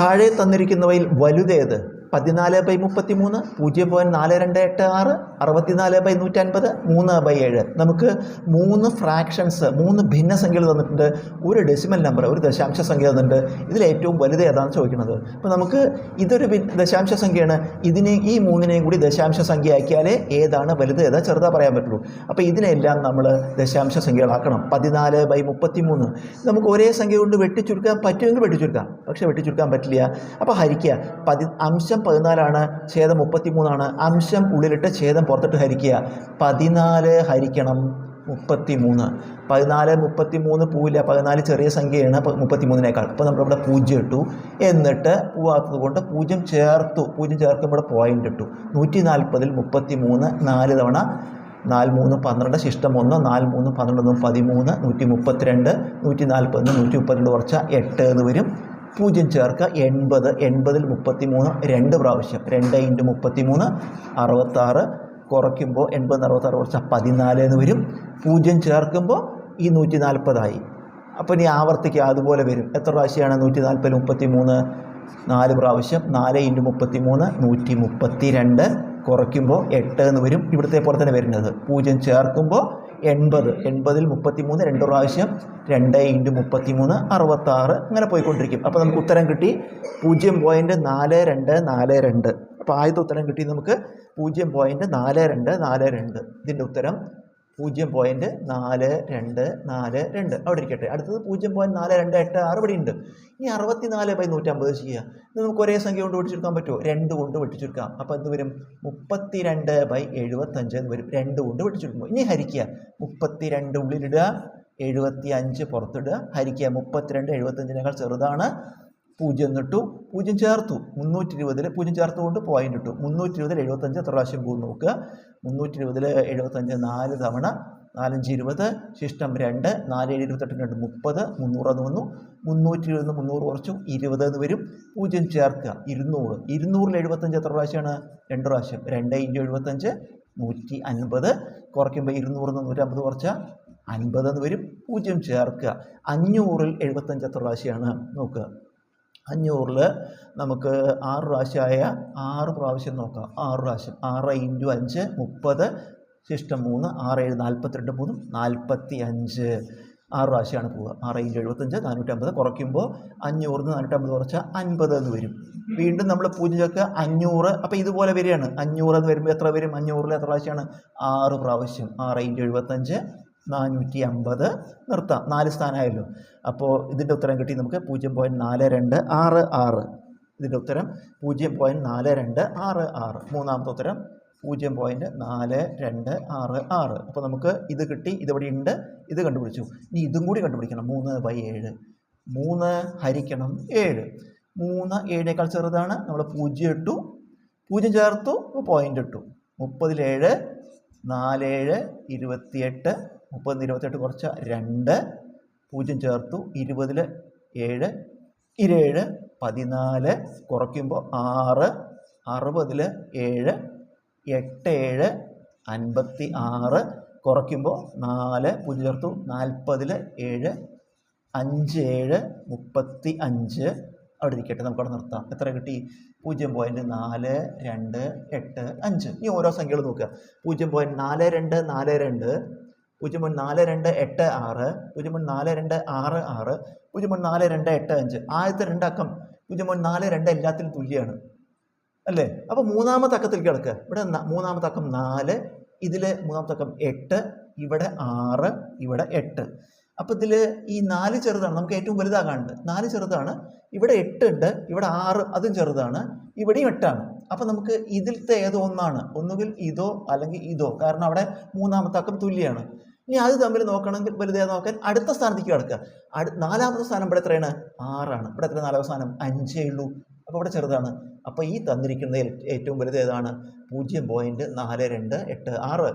താഴെ തന്നിരിക്കുന്നവയിൽ വലുതേത്? പതിനാല് ബൈ മുപ്പത്തി മൂന്ന് പൂജ്യം പോയിന്റ് നാല് രണ്ട് എട്ട് ആറ് അറുപത്തിനാല് ബൈ നൂറ്റൻപത് മൂന്ന് ബൈ ഏഴ്. നമുക്ക് മൂന്ന് ഫ്രാക്ഷൻസ് മൂന്ന് ഭിന്ന ഭിന്നസംഖ്യകൾ തന്നിട്ടുണ്ട്. ഒരു ഡെസിമൽ നമ്പർ ഒരു ദശാംശ സംഖ്യ തന്നിട്ടുണ്ട്. ഇതിൽ ഏറ്റവും വലുത് ഏതാണെന്ന് ചോദിക്കുന്നത്. അപ്പോൾ നമുക്ക് ഇതൊരു ദശാംശ സംഖ്യയാണ്. ഇതിനെ ഈ മൂന്നിനെയും കൂടി ദശാംശ സംഖ്യ ആക്കിയാലേ ഏതാണ് വലുത് ഏതാ ചെറുതാ പറയാൻ പറ്റുള്ളൂ. അപ്പോൾ ഇതിനെല്ലാം നമ്മൾ ദശാംശ സംഖ്യകളാക്കണം. പതിനാല് ബൈ മുപ്പത്തി മൂന്ന് നമുക്ക് ഒരേ സംഖ്യ കൊണ്ട് വെട്ടിച്ചുരുക്കാൻ പറ്റുമെങ്കിൽ വെട്ടിച്ചുരുക്കാം. പക്ഷേ വെട്ടിച്ചുരുക്കാൻ പറ്റില്ല. അപ്പോൾ ഹരിക്കുക. പതി അംശം പതിനാലാണ് ഛേദം മുപ്പത്തി മൂന്നാണ് അംശം ഉള്ളിലിട്ട് ഛേദം പുറത്തിട്ട് ഹരിക്കുക. പതിനാല് ഹരിക്കണം മുപ്പത്തി മൂന്ന് പതിനാല് മുപ്പത്തി മൂന്ന് പൂവില്ല. പതിനാല് ചെറിയ സംഖ്യയാണ് മുപ്പത്തി മൂന്നിനേക്കാൾ അപ്പോൾ നമ്മളിവിടെ പൂജ്യം ഇട്ടു. എന്നിട്ട് പൂവാത്തത് കൊണ്ട് പൂജ്യം ചേർത്തു. പൂജ്യം ചേർക്കുമ്പോൾ പോയിന്റ് ഇട്ടു. നൂറ്റി നാൽപ്പതിൽ മുപ്പത്തി മൂന്ന് നാല് തവണ നാല് മൂന്ന് പന്ത്രണ്ട് ശിഷ്ടം ഒന്ന് നാല് മൂന്ന് പന്ത്രണ്ട് പതിമൂന്ന് നൂറ്റി മുപ്പത്തിരണ്ട് നൂറ്റി നാൽപ്പതിന് നൂറ്റി മുപ്പത്തിരണ്ട് കുറച്ച എട്ട് എന്ന് വരും. പൂജ്യം ചേർക്കുക. എൺപത് എൺപതിൽ മുപ്പത്തി മൂന്ന് രണ്ട് പ്രാവശ്യം. രണ്ട് ഇന്റു മുപ്പത്തി മൂന്ന് അറുപത്താറ്. കുറയ്ക്കുമ്പോൾ എൺപത് അറുപത്താറ് കുറച്ച പതിനാല് എന്ന് വരും. പൂജ്യം ചേർക്കുമ്പോൾ ഈ നൂറ്റി നാൽപ്പതായി അപ്പോൾ ഇനി ആവർത്തിക്കുക അതുപോലെ വരും. എത്ര പ്രാവശ്യമാണ് നൂറ്റി നാൽപ്പതിൽ മുപ്പത്തി മൂന്ന് നാല് പ്രാവശ്യം. നാല് ഇന്റു മുപ്പത്തി മൂന്ന് നൂറ്റി മുപ്പത്തി രണ്ട് കുറയ്ക്കുമ്പോൾ എട്ട് എന്ന് വരും. ഇവിടുത്തെ പോലെ തന്നെ വരുന്നത്. പൂജ്യം ചേർക്കുമ്പോൾ എൺപത് എൺപതിൽ മുപ്പത്തി മൂന്ന് രണ്ട് പ്രാവശ്യം രണ്ട് ഇന്റു മുപ്പത്തി മൂന്ന് അറുപത്താറ് അങ്ങനെ പോയിക്കൊണ്ടിരിക്കും. അപ്പോൾ നമുക്ക് ഉത്തരം കിട്ടി പൂജ്യം പോയിന്റ് നാല് രണ്ട് നാല് രണ്ട്. അപ്പോൾ ആദ്യത്തെ ഉത്തരം കിട്ടി നമുക്ക് പൂജ്യം പോയിന്റ് നാല് രണ്ട് നാല് രണ്ട്. ഇതിന്റെ ഉത്തരം പൂജ്യം പോയിന്റ് നാല് രണ്ട് നാല് രണ്ട്. അവിടെ ഇരിക്കട്ടെ. അടുത്തത് പൂജ്യം പോയിന്റ് നാല് രണ്ട് എട്ട് ആറ് ഇവിടെ ഉണ്ട് ഇനി അറുപത്തി നാല് ബൈ നൂറ്റമ്പത് ചെയ്യുക. ഇത് നമുക്ക് ഒരേ സംഖ്യ കൊണ്ട് വെട്ടിച്ചെടുക്കാൻ പറ്റുമോ? രണ്ട് കൊണ്ട് വെട്ടിച്ചെടുക്കാം. അപ്പോൾ എന്ത് വരും? മുപ്പത്തി രണ്ട് ബൈ എഴുപത്തഞ്ച് എന്ന് വരും. രണ്ട് കൊണ്ട് വെട്ടിച്ചെടുക്കുമ്പോൾ ഇനി ഹരിക്കുക. മുപ്പത്തി രണ്ട് ഉള്ളിലിടുക. എഴുപത്തി അഞ്ച് പുറത്തിടുക. ഹരിക്കുക. മുപ്പത്തിരണ്ട് എഴുപത്തഞ്ചിനേക്കാൾ ചെറുതാണ്. പൂജ്യം ഇട്ടു പൂജ്യം ചേർത്തു. മുന്നൂറ്റി ഇരുപതിൽ പൂജ്യം ചേർത്തുകൊണ്ട് പോയിന്റ് ഇട്ടു. മുന്നൂറ്റി ഇരുപതിൽ എഴുപത്തഞ്ച് എത്ര പ്രാവശ്യം പോകും നോക്കുക മുന്നൂറ്റി ഇരുപതിൽ എഴുപത്തഞ്ച് നാല് തവണ നാലഞ്ച് ഇരുപത് ശിഷ്ടം രണ്ട് നാല് ഏഴ് ഇരുപത്തെട്ട് രണ്ട് മുപ്പത് മുന്നൂറ് എന്ന് വന്നു. മുന്നൂറ്റി ഇരുപത് മുന്നൂറ് കുറച്ചു ഇരുപത് എന്ന് വരും. പൂജ്യം ചേർക്കുക. ഇരുന്നൂറ്. ഇരുന്നൂറിൽ എഴുപത്തഞ്ച് എത്ര പ്രാവശ്യമാണ്? രണ്ട് പ്രാവശ്യം. രണ്ട് ഇഞ്ച് എഴുപത്തഞ്ച് നൂറ്റി അൻപത് കുറയ്ക്കുമ്പോൾ ഇരുന്നൂറിൽ നിന്ന് നൂറ്റമ്പത് കുറച്ചാൽ അൻപത് എന്ന് വരും. പൂജ്യം ചേർക്കുക. അഞ്ഞൂറിൽ എഴുപത്തഞ്ച് എത്ര പ്രാവശ്യമാണ്? നോക്കുക അഞ്ഞൂറിൽ നമുക്ക് ആറ് പ്രാവശ്യമായ ആറ് പ്രാവശ്യം നോക്കാം. ആറ് പ്രാവശ്യം. ആറ് ഇന്റു അഞ്ച് മുപ്പത് ശിഷ്ടം മൂന്ന് ആറ് ഏഴ് നാൽപ്പത്തിരണ്ട് മൂന്നും നാൽപ്പത്തി അഞ്ച് ആറ് പ്രാവശ്യമാണ് പോവുക. ആറ് ഇന്റു എഴുപത്തഞ്ച് നാനൂറ്റമ്പത്. കുറയ്ക്കുമ്പോൾ അഞ്ഞൂറിൽ നിന്ന് നാനൂറ്റമ്പത് കുറച്ചാൽ അൻപത് എന്ന് വരും. വീണ്ടും നമ്മൾ പൂജ്യം ചേർക്കുക. അഞ്ഞൂറ്. അപ്പോൾ ഇതുപോലെ വരികയാണ്. അഞ്ഞൂറ് എന്ന് വരുമ്പോൾ എത്ര വരും? അഞ്ഞൂറിൽ എത്ര പ്രാവശ്യമാണ്? ആറ് പ്രാവശ്യം. ആറ് ഇന്റു എഴുപത്തഞ്ച് നാനൂറ്റി അമ്പത് നിർത്താം. നാല് സ്ഥാനമായല്ലോ. അപ്പോൾ ഇതിന്റെ ഉത്തരം കിട്ടി നമുക്ക് പൂജ്യം പോയിന്റ് നാല് രണ്ട് ആറ് ആറ്. ഇതിന്റെ ഉത്തരം പൂജ്യം പോയിന്റ് നാല് രണ്ട് ആറ് ആറ്. മൂന്നാമത്തെ ഉത്തരം പൂജ്യം പോയിന്റ് നാല് രണ്ട് ആറ് ആറ്. അപ്പോൾ നമുക്ക് ഇത് കിട്ടി ഇതിവിടെ ഉണ്ട് ഇത് കണ്ടുപിടിച്ചു. ഇനി ഇതും കൂടി കണ്ടുപിടിക്കണം. മൂന്ന് ബൈ ഏഴ്. മൂന്ന് ഹരിക്കണം ഏഴ്. മൂന്ന് ഏഴിനേക്കാൾ ചെറുതാണ്. നമ്മൾ പൂജ്യം ഇട്ടു. പൂജ്യം ചേർത്തു പോയിന്റ് ഇട്ടു. മുപ്പതിലേഴ് നാലേഴ് ഇരുപത്തിയെട്ട് മുപ്പതിന് ഇരുപത്തെട്ട് കുറച്ച രണ്ട് പൂജ്യം ചേർത്തു ഇരുപതിൽ ഏഴ് ഇരുപേഴ് പതിനാല് കുറയ്ക്കുമ്പോൾ ആറ് അറുപതിൽ ഏഴ് എട്ട് ഏഴ് അൻപത്തി ആറ് കുറയ്ക്കുമ്പോൾ നാല് പൂജ്യം ചേർത്തു നാൽപ്പതിൽ ഏഴ് അഞ്ച് ഏഴ് മുപ്പത്തി അഞ്ച്. അവിടെ ഇരിക്കട്ടെ നമുക്ക് അവിടെ നിർത്താം. എത്ര കിട്ടി? പൂജ്യം പോയിന്റ് നാല് രണ്ട് എട്ട് അഞ്ച്. ഈ ഓരോ സംഖ്യകൾ നോക്കുക. പൂജ്യം പോയിന്റ് നാല് രണ്ട് നാല് രണ്ട് പൂജ്യം പോയിന്റ് നാല് രണ്ട് എട്ട് ആറ് പൂജ്യം പോയിന്റ് നാല് രണ്ട് ആറ് ആറ് പൂജ്യം പോയിന്റ് നാല് രണ്ട് എട്ട് അഞ്ച്. ആദ്യത്തെ രണ്ടക്കം പൂജ്യം പോയിന്റ് നാല് രണ്ട് എല്ലാത്തിനും തുല്യമാണ് അല്ലേ? അപ്പോൾ മൂന്നാമത്തെ അക്കത്തിൽ കിടക്കുക ഇവിടെ മൂന്നാമത്തെ അക്കം നാല് ഇതിൽ മൂന്നാമത്തെ അക്കം എട്ട് ഇവിടെ ആറ് ഇവിടെ എട്ട്. അപ്പോൾ ഇതിൽ ഈ നാല് ചെറുതാണ് നമുക്ക് ഏറ്റവും വലുതാ വലുതാകാണ്ട് നാല് ചെറുതാണ് ഇവിടെ എട്ട് ഉണ്ട് ഇവിടെ ആറ് അതും ചെറുതാണ് ഇവിടെയും എട്ടാണ്. അപ്പം നമുക്ക് ഇതിലത്തെ ഏതോ ഒന്നാണ്. ഒന്നുകിൽ ഇതോ അല്ലെങ്കിൽ ഇതോ. കാരണം അവിടെ മൂന്നാമത്തെ അക്കം തുല്യമാണ് ഇനി അത് തമ്മിൽ നോക്കണമെങ്കിൽ വലുതേ നോക്കാൻ അടുത്ത സ്ഥാനത്തേക്ക് കിടക്കുക. അടു നാലാമത്തെ സ്ഥാനം ഇവിടെ എത്രയാണ്? ആറാണ്. ഇവിടെ എത്ര നാലാമത്തെ സ്ഥാനം? അഞ്ചേ ഉള്ളൂ. അപ്പോൾ ഇവിടെ ചെറുതാണ്. അപ്പോൾ ഈ തന്നിരിക്കുന്നതിൽ ഏറ്റവും വലുത് ഏതാണ്? പൂജ്യം പോയിന്റ് നാല് രണ്ട് എട്ട് ആറ്.